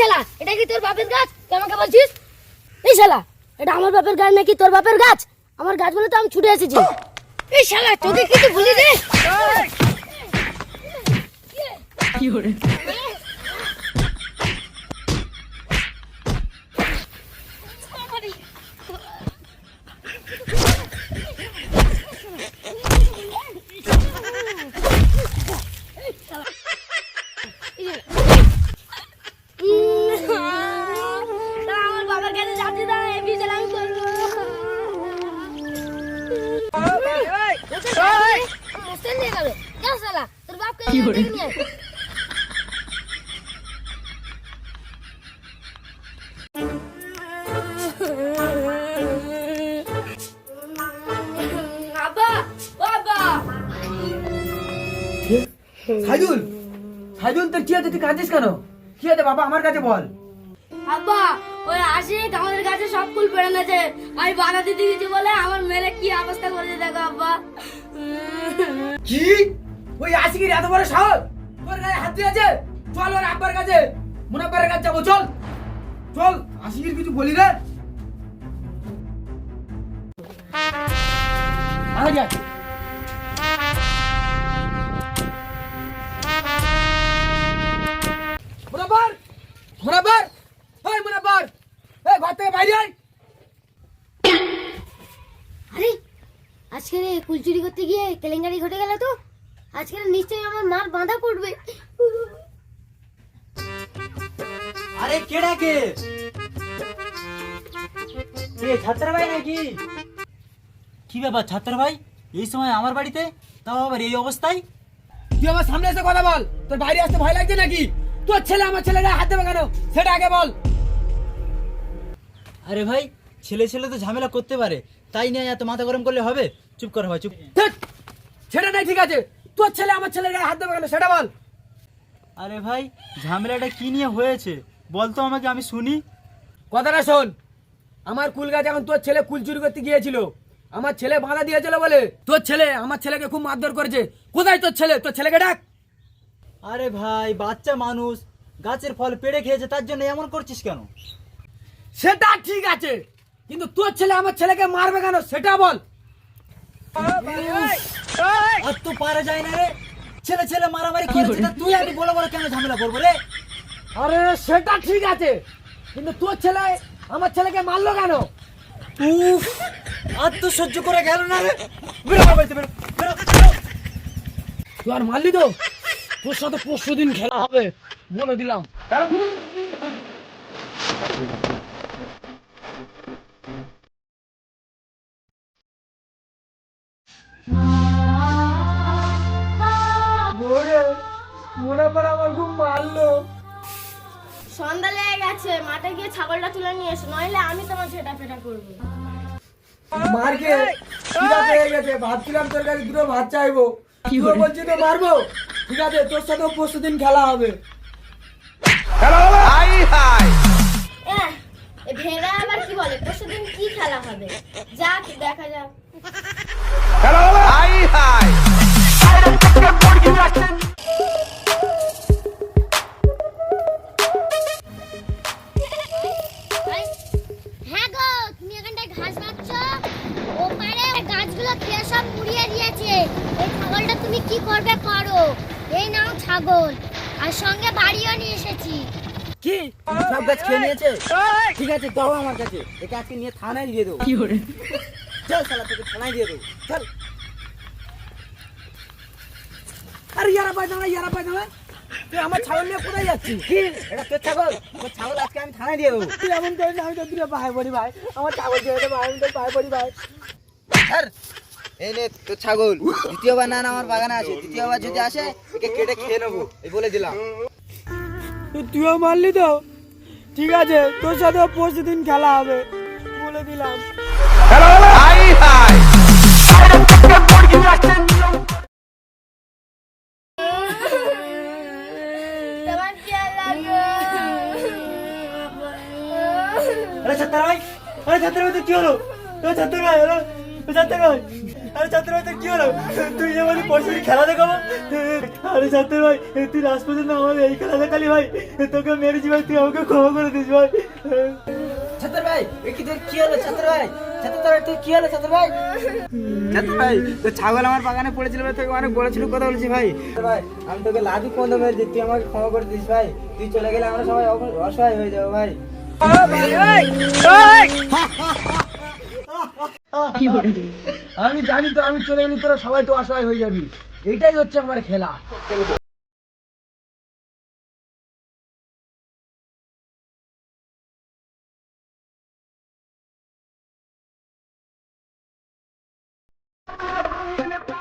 শালা, এটা কি তোর বাপের গাছ? তুই আমাকে বলছিস? এই শালা, এটা আমার বাপের গাছ নাকি তোর বাপের গাছ? আমার গাছ বলে তো আমি ছুটে এসেছি। এই শালা, তোকে কিছু ভুলি রে আমার নিয়ে গেল। শালা তোর বাপকে নিয়ে আয়। আব্বা ও আব্বা। সাইদুল সাইদুল তোর কি আছে তুই কাঁদিস কেন? কি আছে বাবা? আমার কাছে বল। আব্বা ওই আশিক আমাদের কাছে সব ফুল পেড়ে গেছে আমি বাধা দিতে গেছি বলে আমার মেরে কি অবস্থা করেছে দেখো আব্বা। কি? ওই আশিকের এত বড় সাহস? তোর গায়ে হাত দিয়েছে? চল ওর আব্বার কাছে। মুনাব্বার কাছে যাব, চল। চল, আশিকের কিছু বলি রে। আগে যাই মুনাব্বার! মুনাব্বার! এই মুনাব্বার! এই ঘর থেকে বাইরে আয়। আজকে রে কুল চুরি করতে গিয়ে কেলেঙ্কারি ঘটে গেল তো? আজকে নিশ্চয়ই আমার মার বাঁধা পড়বে। আরে কে? ডাকে এ ছাত্র ভাই নাকি? কি ব্যাপার ছাত্র ভাই এই সময় আমার বাড়িতে? তাও আবার এই অবস্থায়? তুই আমার সামনে এসে কথা বল। তোর বাইরে আসতে ভয় লাগছে নাকি? তোর ছেলে আমার ছেলে গায়ে হাত দেবে কেন? সেটা আগে বল। আরে ভাই ছেলে ছেলে তো ঝামেলা করতে পারে। তাই নিয়ে এত মাথা গরম করলে হবে? চুপ কর ভাই চুপ। সেটা নাই ঠিক আছে। তোর ছেলে আমার ছেলে গায়ে হাত দেবে কেন? সেটা বল। আরে ভাই ঝামেলাটা কি নিয়ে হয়েছে? বল তো আমাকে আমি শুনি। কথাটা শোন। আমার কুল গাছ এখন তোর ছেলে কুল চুরি করতে গিয়েছিল। আমার ছেলে বাধা দিয়েছিল বলে তোর ছেলে আমার ছেলেকে খুব মারধর করেছে। কোথায় তোর ছেলে? তোর ছেলেকে ডাক। আরে ভাই বাচ্চা মানুষ। গাছের ফল পেড়ে খেয়েছে তার জন্য এমন করছিস কেন? সেটা ঠিক আছে। কিন্তু তোর ছেলে আমার ছেলেকে মারবে কেন? সেটা বল। আর তো পারা যায় না রে। ছেলে ছেলে মারামারি করেছে তুই আমি বড় বড় কেন ঝামেলা করব রে? আরে সেটা ঠিক আছে। কিন্তু তোর ছেলে আমার ছেলেকে মারলো কেন? উফ আর তো সহ্য করে গেল না রে। বেরো বাড়িতে, বেরো, বেরো, বেরো। তুই আর মারলি তো? তোর সাথে পরশু দিন খেলা হবে। বলে দিলাম। মনে পড়ে আমার খুব মারলো। সন্ধ্যা লেগে গেছে মাঠে গিয়ে ছাগলটা তুলে নিয়ে এসো নইলে আমি তোমার ছেটা ফেটা করব। মারকে খিদা পেয়ে গেছে ভাবছিলাম তোর কাছে দুটো ভাত চাইব। কি বলছি তো মারবো। ঠিক আছে তোর সাথেও পরশু দিন খেলা হবে। এহ, এ ভেড়া আবার কি বলে? পরশুদিন কি খেলা হবে? যাক দেখা যাক। হ্যাঁ কি করবে করো এই নাও ছাগল। আর সঙ্গে বাড়িও নিয়ে এসেছি। কি? সব গাছ খেয়ে নিয়েছে? ঠিক আছে দাও আমার কাছে। একে আজকে নিয়ে থানায় দিয়ে দেবো। চল শালা তোকে থানায় দিয়ে দেবো। চল। আরে ইয়ারা পাই দাঁড়া ইয়ারা পাই দাঁড়া তুই আমার ছাগল নিয়ে কোথায় যাচ্ছিস? কি? এটা তোর ছাগল? তোর ছাগল আজকে আমি থানায় দিয়ে দেবো। তুই এমন করিস না, আমি তো দূরে ভাই বলি ভাই। আমার ছাগল দিয়ে দেবো আমি তো ভাই বলি ভাই। স্যার এই নে তো ছাগল। দ্বিতীয়বার না না আমার বাগানে আছে দ্বিতীয়বার যদি আসে একে কেটে খেয়ে নেব। এই বলে দিলাম। তুইও মারলি তো? ঠিক আছে তোর সাথে পরশু দিন খেলা হবে। বলে দিলাম। আর ছাত্র ভাই আরে ছাত্র ভাই তো কি হলো? ছাত্র ভাই ছাত্র ভাই আরে ছাত্র ভাই তোর কি হলো? তুই যে বলি পরশু খেলা দেখাবো? আরে ছাত্র ভাই তুই লাস্ট পর্যন্ত আমার এই খেলা দেখালি ভাই। তোকে মেরেছি ভাই তুই আমাকে ক্ষমা করে দিস ভাই। ছাত্র ভাই কি তোর কি হলো ছাত্র ভাই? ছাত্র তোর তোর কি হলো ছাত্র ভাই? ছাত্র ভাই তো ছাগল আমার বাগানে পড়েছিল ভাই তোকে অনেক বড় ছিল কথা বলেছি ভাই। ভাই আমি তোকে লাদু কোন মেরেছি তুই আমাকে ক্ষমা করে দিস ভাই। তুই চলে গেলে আমরা সবাই অসহায় হয়ে যাব ভাই। আমি জানি তো, আমি চলে গেলি তোরা সবাই তো অসহায় হয়ে যাবি। এটাই হচ্ছে আমার খেলা।